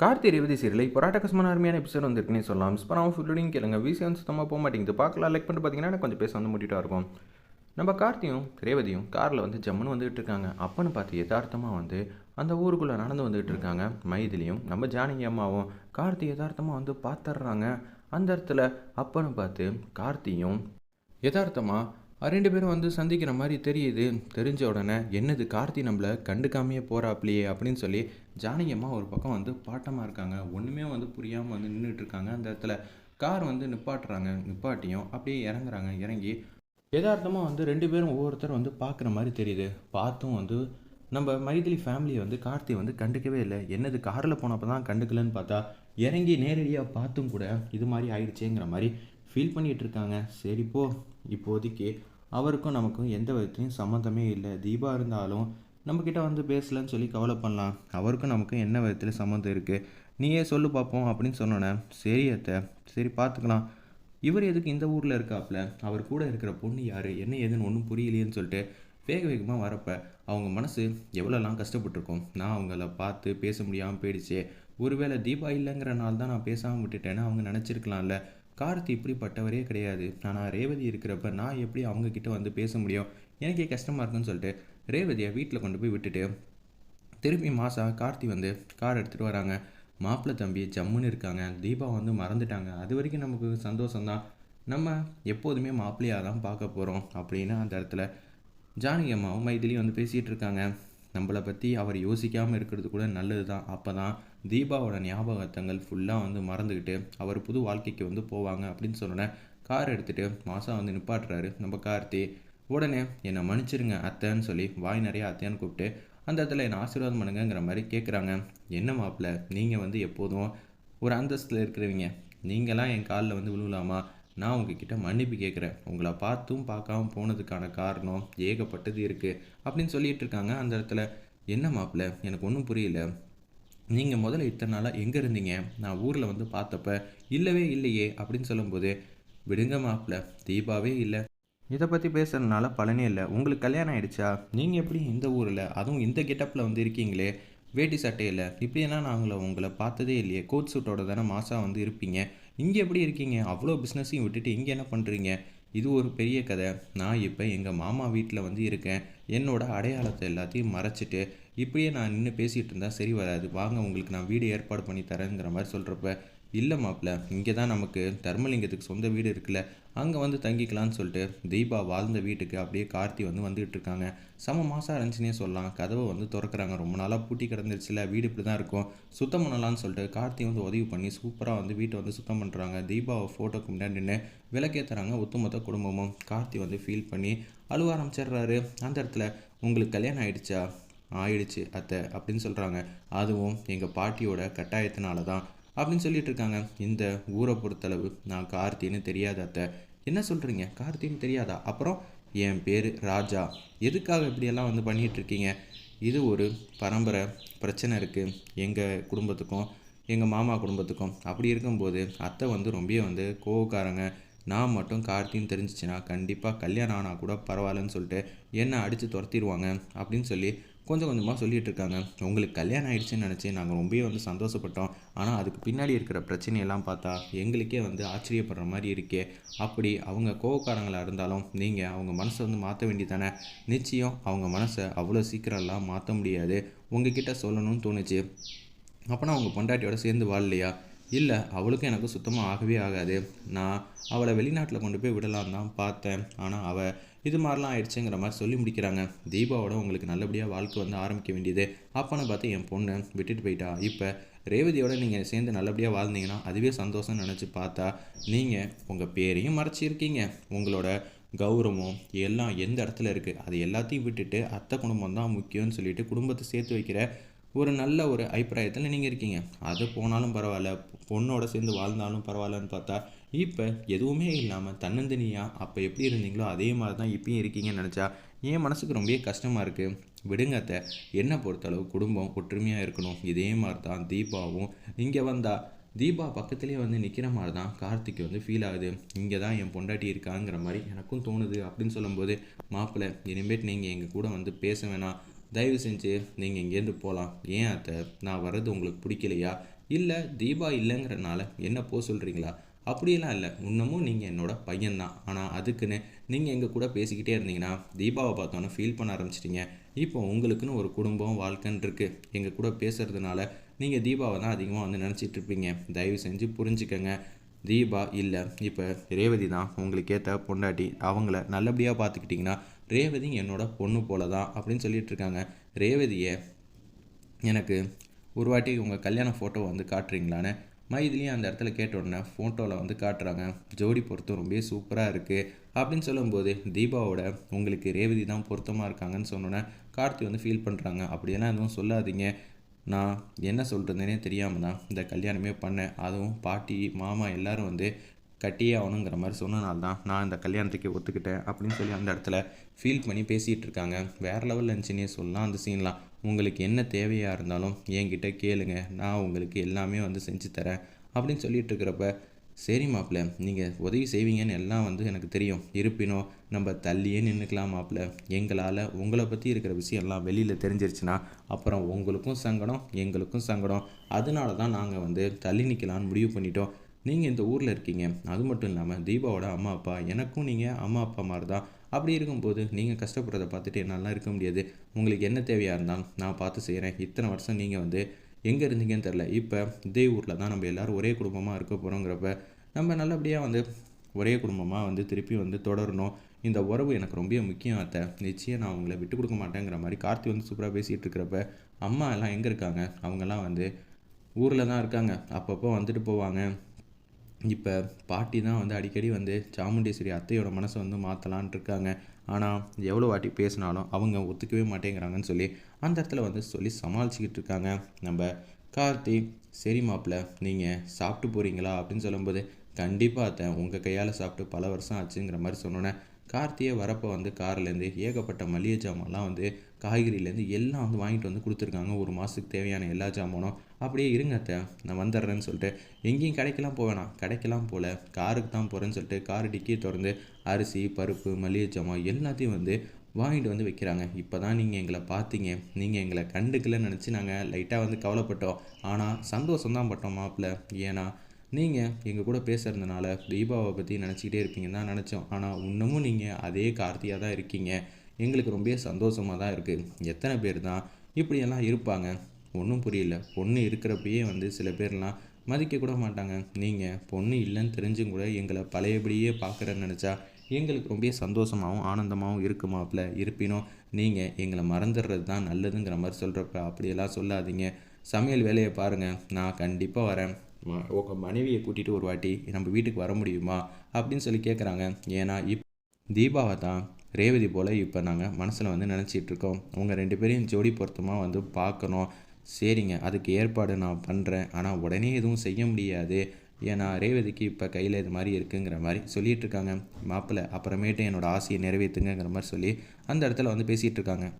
Karthi Revathi serial இப்போ ராட்டகஸ்மான அருமையான episode வந்துருக்குன்னே சொல்லலாம். மிஸ் பண்ணாமல் ஃபுல்லுடையும் கேளுங்க. வீசி வந்து சுத்தமாக போக மாட்டேங்குது. பார்க்கலாம். லைக் பண்ணிட்டு பார்த்தீங்கன்னா கொஞ்சம் பேச வந்து முட்டிட்டா இருக்கும். நம்ம கார்த்தியும் ரேவதியும் காரில் வந்து ஜம்முன்னு வந்துகிட்டு இருக்காங்க. அப்பன்னு பார்த்து யதார்த்தமாக வந்து அந்த ஊருக்குள்ளே நடந்து வந்துகிட்டு இருக்காங்க. மைதிலியும் நம்ம ஜானகி அம்மாவும் கார்த்தி யதார்த்தமாக வந்து பார்த்துட்றாங்க அந்த இடத்துல அப்பன்னு பார்த்து கார்த்தியும் யதார்த்தமாக ரெண்டு பேரும் வந்து சந்திக்கிற மாதிரி தெரியுது. தெரிஞ்ச உடனே என்னது கார்த்தி நம்மளை கண்டுக்காமையே போகிறாப்லையே அப்படின்னு சொல்லி ஜானகியம்மா ஒரு பக்கம் வந்து பாட்டமாக இருக்காங்க. ஒன்றுமே வந்து புரியாமல் வந்து நின்றுட்டு இருக்காங்க அந்த இடத்துல கார் வந்து நிப்பாட்டுறாங்க. நிப்பாட்டியும் அப்படியே இறங்குறாங்க. இறங்கி எதார்த்தமாக வந்து ரெண்டு பேரும் ஒவ்வொருத்தர் வந்து பார்க்குற மாதிரி தெரியுது. பார்த்தும் வந்து நம்ம மைதிலி ஃபேமிலியை வந்து கார்த்தி வந்து கண்டுக்கவே இல்லை. என்னது காரில் போனப்போ தான் கண்டுக்கலன்னு பார்த்தா இறங்கி நேரடியாக பார்த்தும் கூட இது மாதிரி ஆயிடுச்சேங்கிற மாதிரி ஃபீல் பண்ணிகிட்டு இருக்காங்க சரி போ. இப்போதைக்கு அவருக்கும் நமக்கும் எந்த விதத்துலையும் சம்மந்தமே இல்லை. தீபா இருந்தாலும் நம்மக்கிட்ட வந்து பேசலன்னு சொல்லி கவலை பண்ணலாம். அவருக்கும் நமக்கும் என்ன விதத்தில் சம்மந்தம் இருக்குது நீயே சொல்லு பார்ப்போம் அப்படின்னு சொன்னோன்னே சரி அத்தை. சரி பார்த்துக்கலாம் இவர் எதுக்கு இந்த ஊரில் இருக்காப்புல அவர் கூட இருக்கிற பொண்ணு யார்? என்ன ஏதுன்னு ஒன்றும் புரியலையேன்னு சொல்லிட்டு வேக வேகமாக வரப்ப அவங்க மனசு எவ்வளோலாம் கஷ்டப்பட்டிருக்கும்? நான் அவங்கள பார்த்து பேச முடியாமல் போயிடுச்சே. ஒருவேளை தீபா இல்லைங்கிறனால தான் நான் பேசாமல் விட்டுட்டேன்னு அவங்க நினச்சிருக்கலாம்ல. கார்த்தி இப்படிப்பட்டவரே கிடையாது. ஆனால் ரேவதி இருக்கிறப்ப நான் எப்படி அவங்கக்கிட்ட வந்து பேச முடியும்? எனக்கே கஷ்டமாக இருக்குன்னு சொல்லிட்டு ரேவதியை வீட்டில் கொண்டு போய் விட்டுட்டு திருப்பி மாசா கார்த்தி வந்து கார் எடுத்துகிட்டு வராங்க. மாப்பிள்ளை தம்பி ஜம்முன்னு இருக்காங்க. தீபா வந்து மறந்துட்டாங்க. அது வரைக்கும் நமக்கு சந்தோஷம்தான். நம்ம எப்போதுமே மாப்பிள்ளையாக தான் பார்க்க போகிறோம் அப்படின்னு அந்த இடத்துல ஜானகி அம்மாவும் மைதிலியும் வந்து பேசிகிட்டு இருக்காங்க. நம்மளை பற்றி அவர் யோசிக்காமல் இருக்கிறது கூட நல்லது தான் அப்போ தான் தீபாவோட ஞாபகத்தங்கள் ஃபுல்லாக வந்து மறந்துக்கிட்டு அவர் புது வாழ்க்கைக்கு வந்து போவாங்க அப்படின்னு சொன்னோன்னே கார் எடுத்துகிட்டு மாதம் வந்து நிப்பாட்டுறாரு. நம்ம கார்த்தி உடனே என்னை மன்னிச்சிருங்க அத்தைன்னு சொல்லி வாய் நிறைய அத்தையான்னு கூப்பிட்டு அந்த இடத்துல என்னை ஆசீர்வாதம் பண்ணுங்கிற மாதிரி கேட்குறாங்க என்ன மாப்பிள்ள நீங்கள் வந்து எப்போதும் ஒரு அந்தஸ்தில் இருக்கிறவங்க. நீங்களாம் என் காலில் வந்து விழுவலாமா? நான் உங்ககிட்ட மன்னிப்பு கேட்குறேன். உங்களை பார்த்தும் பார்க்காம போனதுக்கான காரணம் ஏகப்பட்டது இருக்குது அப்படின்னு சொல்லிட்டு இருக்காங்க. அந்த இடத்துல என்ன மாப்பிள்ள? எனக்கு ஒன்றும் புரியல. நீங்கள் முதல்ல இத்தனை நாளாக எங்கே இருந்தீங்க? நான் ஊரில் வந்து பார்த்தப்ப இல்லவே இல்லையே. அப்படின்னு சொல்லும்போது விடுங்க மாப்பிள்ள தீபாவே இல்லை. இதை பற்றி பேசுகிறதுனால பலனே இல்லை. உங்களுக்கு கல்யாணம் ஆயிடுச்சா? நீங்கள் எப்படி இந்த ஊரில் அதுவும் இந்த கெட்டப்பில் வந்து இருக்கீங்களே? வேட்டி சட்டையில். இப்படியெல்லாம் நாங்கள உங்களை பார்த்ததே இல்லையே. கோட் சூட்டோட தானே மாதம் வந்து இருப்பீங்க. இங்கே எப்படி இருக்கீங்க? அவ்வளோ பிஸ்னஸையும் விட்டுட்டு இங்கே என்ன பண்ணுறீங்க இது ஒரு பெரிய கதை. நான் இப்போ எங்கள் மாமா வீட்டில் வந்து இருக்கேன். என்னோட அடையாளத்தை எல்லாத்தையும் மறைச்சிட்டு இப்படியே நான் நின்று பேசிகிட்டு இருந்தால் சரி வராது. வாங்க உங்களுக்கு நான் வீடு ஏற்பாடு பண்ணி தரேங்கிற மாதிரி சொல்கிறப்ப இல்லை மாப்பிள்ள இங்கே தான் நமக்கு தர்மலிங்கத்துக்கு சொந்த வீடு இருக்குல்ல அங்கே வந்து தங்கிக்கலான்னு சொல்லிட்டு தீபா வாழ்ந்த வீட்டுக்கு அப்படியே கார்த்தி வந்து வந்துகிட்டு இருக்காங்க. சம மாதம் இருந்துச்சுன்னே சொல்லலாம். கதவை வந்து திறக்கிறாங்க. ரொம்ப நாளாக பூட்டி கிடந்துருச்சுல வீடு இப்படி தான் இருக்கும். சுத்தம் பண்ணலாம்னு சொல்லிட்டு கார்த்தி வந்து உதவி பண்ணி சூப்பராக வந்து வீட்டை வந்து சுத்தம் பண்ணுறாங்க தீபாவை ஃபோட்டோக்கு முன்னாடி நின்று விளக்கேற்றுறாங்க ஒத்துமொத்த குடும்பமும். கார்த்தி வந்து ஃபீல் பண்ணி அழுவ ஆரம்பிச்சிடுறாரு. அந்த இடத்துல உங்களுக்கு கல்யாணம் ஆயிடுச்சா? ஆயிடுச்சு அத்தை அப்படின்னு சொல்கிறாங்க அதுவும் எங்கள் பாட்டியோட கட்டாயத்தினால தான் அப்படின்னு சொல்லிட்டு இருக்காங்க. இந்த ஊரை பொறுத்தளவு நான் கார்த்தின்னு தெரியாத அத்தை. என்ன சொல்கிறீங்க கார்த்தின்னு தெரியாதா? அப்புறம் என் பேர் ராஜா. எதுக்காக இப்படியெல்லாம் வந்து பண்ணிகிட்டு இருக்கீங்க? இது ஒரு பரம்பரை பிரச்சனை இருக்குது எங்கள் குடும்பத்துக்கும் எங்கள் மாமா குடும்பத்துக்கும். அப்படி இருக்கும்போது அத்தை வந்து ரொம்ப வந்து கோவக்காரங்க. நான் மட்டும் கார்த்தின்னு தெரிஞ்சிச்சுன்னா கண்டிப்பாக கல்யாணம் ஆனால் கூட பரவாயில்லன்னு சொல்லிட்டு என்னை அடித்து துரத்திடுவாங்க அப்படின்னு சொல்லி கொஞ்சம் கொஞ்சமாக சொல்லிகிட்டு இருக்காங்க உங்களுக்கு கல்யாணம் ஆகிடுச்சுன்னு நினச்சி நாங்கள் ரொம்பவே வந்து சந்தோஷப்பட்டோம். ஆனால் அதுக்கு பின்னாடி இருக்கிற பிரச்சனையெல்லாம் பார்த்தா எங்களுக்கே வந்து ஆச்சரியப்படுற மாதிரி இருக்கே. அப்படி அவங்க கோவக்காரங்களாக இருந்தாலும் நீங்கள் அவங்க மனசை வந்து மாற்ற வேண்டியதானே நிச்சயம் அவங்க மனசை அவ்வளோ சீக்கிரம்லாம் மாற்ற முடியாது. உங்ககிட்ட சொல்லணும்னு தோணுச்சு. அப்போனா அவங்க பொண்டாட்டியோட சேர்ந்து வாழலையா? இல்லை அவளுக்கும் எனக்கு சுத்தமாக ஆகவே ஆகாது. நான் அவளை வெளிநாட்டில் கொண்டு போய் விடலான்னு தான் பார்த்தேன். ஆனால் அவள் இது மாதிரிலாம் ஆயிடுச்சுங்கிற மாதிரி சொல்லி முடிக்கிறாங்க. தீபாவோட உங்களுக்கு நல்லபடியாக வாழ்க்கை வந்து ஆரம்பிக்க வேண்டியது. அப்பான்னு பார்த்து என் பொண்ணு விட்டுட்டு போயிட்டா. இப்போ ரேவதியோட நீங்கள் சேர்ந்து நல்லபடியாக வாழ்ந்தீங்கன்னா அதுவே சந்தோஷம்னு நினச்சி பார்த்தா நீங்கள் உங்கள் பேரையும் மறைச்சிருக்கீங்க. உங்களோட கௌரவம் எல்லாம் எந்த இடத்துல இருக்குது அது எல்லாத்தையும் விட்டுட்டு அத்தை குடும்பம் தான் முக்கியம்னு சொல்லிட்டு குடும்பத்தை சேர்த்து வைக்கிற ஒரு நல்ல ஒரு அபிப்பிராயத்தில் நீங்கள் இருக்கீங்க. அது போனாலும் பரவாயில்ல. பொண்ணோட சேர்ந்து வாழ்ந்தாலும் பரவாயில்லன்னு பார்த்தா இப்போ எதுவுமே இல்லாமல் தன்னந்தனியாக அப்போ எப்படி இருந்தீங்களோ அதே மாதிரி தான் இப்பயும் இருக்கீங்கன்னு நினச்சா என் மனசுக்கு ரொம்பவே கஷ்டமாக இருக்குது விடுங்கத்த என்னை பொறுத்தளவு குடும்பம் ஒற்றுமையாக இருக்கணும். இதே மாதிரி தான் தீபாவும் இங்கே வந்தால் தீபா பக்கத்துலேயே வந்து நிற்கிற மாதிரி தான் கார்த்திக் வந்து ஃபீல் ஆகுது. இங்கே தான் என் பொண்டாட்டி இருக்காங்கிற மாதிரி எனக்கும் தோணுது அப்படின்னு சொல்லும்போது மாப்பிள்ளை இனிமேட்டு நீங்கள் எங்கள் கூட வந்து பேச வேணாம். தயவு செஞ்சு நீங்கள் இங்கேருந்து போகலாம் ஏன் அத்தை? நான் வர்றது உங்களுக்கு பிடிக்கலையா? இல்லை தீபா இல்லைங்கிறனால என்ன போக சொல்கிறீங்களா அப்படியெல்லாம் இல்லை. இன்னமும் நீங்கள் என்னோட பையன்தான். ஆனால் அதுக்குன்னு நீங்கள் எங்கள் கூட பேசிக்கிட்டே இருந்தீங்கன்னா தீபாவை பார்த்தோன்னே ஃபீல் பண்ண ஆரம்பிச்சிட்டிங்க. இப்போ உங்களுக்குன்னு ஒரு குடும்பம் வாழ்க்கைன்னு இருக்குது எங்கள் கூட பேசுகிறதுனால நீங்கள் தீபாவை தான் அதிகமாக வந்து நினச்சிட்டு இருப்பீங்க தயவு செஞ்சு புரிஞ்சுக்கங்க. தீபா இல்லை. இப்போ ரேவதி தான் உங்களுக்கு ஏற்ற பொண்டாட்டி. அவங்கள நல்லபடியாக பார்த்துக்கிட்டிங்கன்னா ரேவதி என்னோட பொண்ணு போல தான் அப்படின்னு சொல்லிட்டு இருக்காங்க ரேவதியை எனக்கு ஒரு வாட்டி உங்கள் கல்யாண ஃபோட்டோ வந்து காட்டுறீங்களான்னு மைதிலையும் அந்த இடத்துல கேட்ட உடனே ஃபோட்டோவில் வந்து காட்டுறாங்க. ஜோடி பொருத்தம் ரொம்ப சூப்பராக இருக்குது அப்படின்னு சொல்லும்போது தீபாவோட உங்களுக்கு ரேவதி தான் பொருத்தமாக இருக்காங்கன்னு சொன்னோன்னே கார்த்தி வந்து ஃபீல் பண்ணுறாங்க அப்படியெல்லாம் எதுவும் சொல்லாதீங்க. நான் என்ன சொல்கிறதுனே தெரியாமல் தான் இந்த கல்யாணமே பண்ணேன். அதுவும் பாட்டி மாமா எல்லாரும் வந்து கட்டியே ஆகணுங்கிற மாதிரி சொன்னனால தான் நான் இந்த கல்யாணத்துக்கு ஒத்துக்கிட்டேன். அப்படின்னு சொல்லி அந்த இடத்துல ஃபீல் பண்ணி பேசிகிட்டு இருக்காங்க. வேறு லெவலில் இருந்துச்சுன்னே சொல்லலாம் அந்த சீன்லாம் உங்களுக்கு என்ன தேவையாக இருந்தாலும் என்கிட்ட கேளுங்க. நான் உங்களுக்கு எல்லாமே வந்து செஞ்சு தரேன் அப்படின்னு சொல்லிட்டு இருக்கிறப்ப சரி மாப்பிள்ள நீங்கள் உதவி செய்வீங்கன்னு எல்லாம் வந்து எனக்கு தெரியும். இருப்பினும் நம்ம தள்ளியே நின்றுக்கலாம் மாப்பிள்ள. எங்களால் உங்களை பற்றி இருக்கிற விஷயம் எல்லாம் வெளியில் தெரிஞ்சிருச்சுன்னா அப்புறம் உங்களுக்கும் சங்கடம் எங்களுக்கும் சங்கடம். அதனால தான் நாங்கள் வந்து தள்ளி நிற்கலான்னு முடிவு பண்ணிட்டோம். நீங்கள் இந்த ஊரில் இருக்கீங்க. அது மட்டும் இல்லாமல் தீபாவோட அம்மா அப்பா எனக்கும் நீங்கள் அம்மா அப்பா மாதிரி தான் அப்படி இருக்கும்போது நீங்கள் கஷ்டப்படுறத பார்த்துட்டு என்னால் இருக்க முடியாது. உங்களுக்கு என்ன தேவையாக இருந்தாலும் நான் பார்த்து செய்கிறேன் இத்தனை வருஷம் நீங்கள் வந்து எங்கே இருந்தீங்கன்னு தெரில இப்போ இதே ஊரில் தான் நம்ம எல்லோரும் ஒரே குடும்பமாக இருக்க போகிறோங்கிறப்ப நம்ம நல்லபடியாக வந்து ஒரே குடும்பமாக வந்து திருப்பி வந்து தொடரணும். இந்த உறவு எனக்கு ரொம்ப முக்கியம் அத்தை. நிச்சயம் நான் அவங்கள விட்டு கொடுக்க மாட்டேங்கிற மாதிரி கார்த்தி வந்து சூப்பராக பேசிகிட்டு இருக்கிறப்ப அம்மா எல்லாம் எங்கே இருக்காங்க? அவங்கெல்லாம் வந்து ஊரில் தான் இருக்காங்க. அப்பப்போ வந்துட்டு போவாங்க. இப்போ பாட்டி தான் வந்து அடிக்கடி வந்து சாமுண்டேஸ்வரி அத்தையோட மனசை வந்து மாற்றலான் இருக்காங்க. ஆனால் எவ்வளோ வாட்டி பேசினாலும் அவங்க ஒத்துக்கவே மாட்டேங்கிறாங்கன்னு சொல்லி அந்த இடத்துல வந்து சொல்லி சமாளிச்சுக்கிட்டு இருக்காங்க. நம்ம கார்த்தி சரி மாப்பிள்ள நீங்கள் சாப்பிட்டு போகிறீங்களா அப்படின்னு சொல்லும்போது கண்டிப்பாக அத்தை உங்கள் கையால் சாப்பிட்டு பல வருஷம் ஆச்சுங்கிற மாதிரி சொன்னோன்னே கார்த்தியை வரப்போ வந்து கார்லேருந்து ஏகப்பட்ட மளிகை ஜாமான்லாம் வந்து காய்கறியிலேருந்து எல்லாம் வந்து வாங்கிட்டு வந்து கொடுத்துருக்காங்க. ஒரு மாதத்துக்கு தேவையான எல்லா ஜாமானும். அப்படியே இருங்க அத்தை நான் வந்துடுறேன்னு சொல்லிட்டு எங்கேயும் கடைக்கெல்லாம் போவேணாம் கடைக்கெல்லாம் போகல. காருக்கு தான் போகிறேன்னு சொல்லிட்டு கார் டிக்கியை திறந்து அரிசி பருப்பு மளிகை ஜாமான் எல்லாத்தையும் வந்து வாங்கிட்டு வந்து வைக்கிறாங்க. இப்போ தான் நீங்கள் எங்களை பார்த்தீங்க. நீங்கள் எங்களை கண்டுக்கலன்னு நினச்சி நாங்கள் லைட்டாக வந்து கவலைப்பட்டோம். ஆனால் சந்தோஷம் தான் பட்டோம் மாப்பிள்ள. ஏன்னா நீங்கள் எங்கள் கூட பேசுகிறதுனால தீபாவை பற்றி நினச்சிக்கிட்டே இருப்பீங்கன்னு தான் நினச்சோம். ஆனால் இன்னமும் நீங்கள் அதே கார்த்தியாக தான் இருக்கீங்க. எங்களுக்கு ரொம்ப சந்தோஷமாக தான் இருக்குது எத்தனை பேர் தான் இப்படியெல்லாம் இருப்பாங்க? ஒன்றும் புரியல. பொண்ணு இருக்கிறப்பயே வந்து சில பேர்லாம் மதிக்க கூட மாட்டாங்க. நீங்கள் பொண்ணு இல்லைன்னு தெரிஞ்சும் கூட எங்களை பழையபடியே பார்க்குறேன்னு நினச்சா எங்களுக்கு ரொம்ப சந்தோஷமாகவும் ஆனந்தமாகவும் இருக்குமாப்பில் இருப்பினும் நீங்கள் எங்களை மறந்துடுறது தான் நல்லதுங்கிற மாதிரி சொல்கிறப்ப அப்படியெல்லாம் சொல்லாதீங்க. சமையல் வேலையை பாருங்கள் நான் கண்டிப்பாக வரேன். உங்கள் மனைவியை கூட்டிகிட்டு ஒரு வாட்டி நம்ம வீட்டுக்கு வர முடியுமா? அப்படின்னு சொல்லி கேட்குறாங்க ஏன்னா இப் தீபாவை தான் ரேவதி போல் இப்போ நாங்கள் மனசில் வந்து நினச்சிட்ருக்கோம் உங்கள் ரெண்டு பேரையும் ஜோடி பொருத்தமாக வந்து பார்க்கணும். சரிங்க அதுக்கு ஏற்பாடு நான் பண்ணுறேன் ஆனால் உடனே எதுவும் செய்ய முடியாது. ஏன்னா ரேவதிக்கு இப்போ கையில் இது மாதிரி இருக்குங்கிற மாதிரி சொல்லிகிட்டு இருக்காங்க. மாப்பிள்ளை அப்புறமேட்டு என்னோடய ஆசையை நிறைவேற்றுங்கிற மாதிரி சொல்லி அந்த இடத்துல வந்து பேசிகிட்டு இருக்காங்க.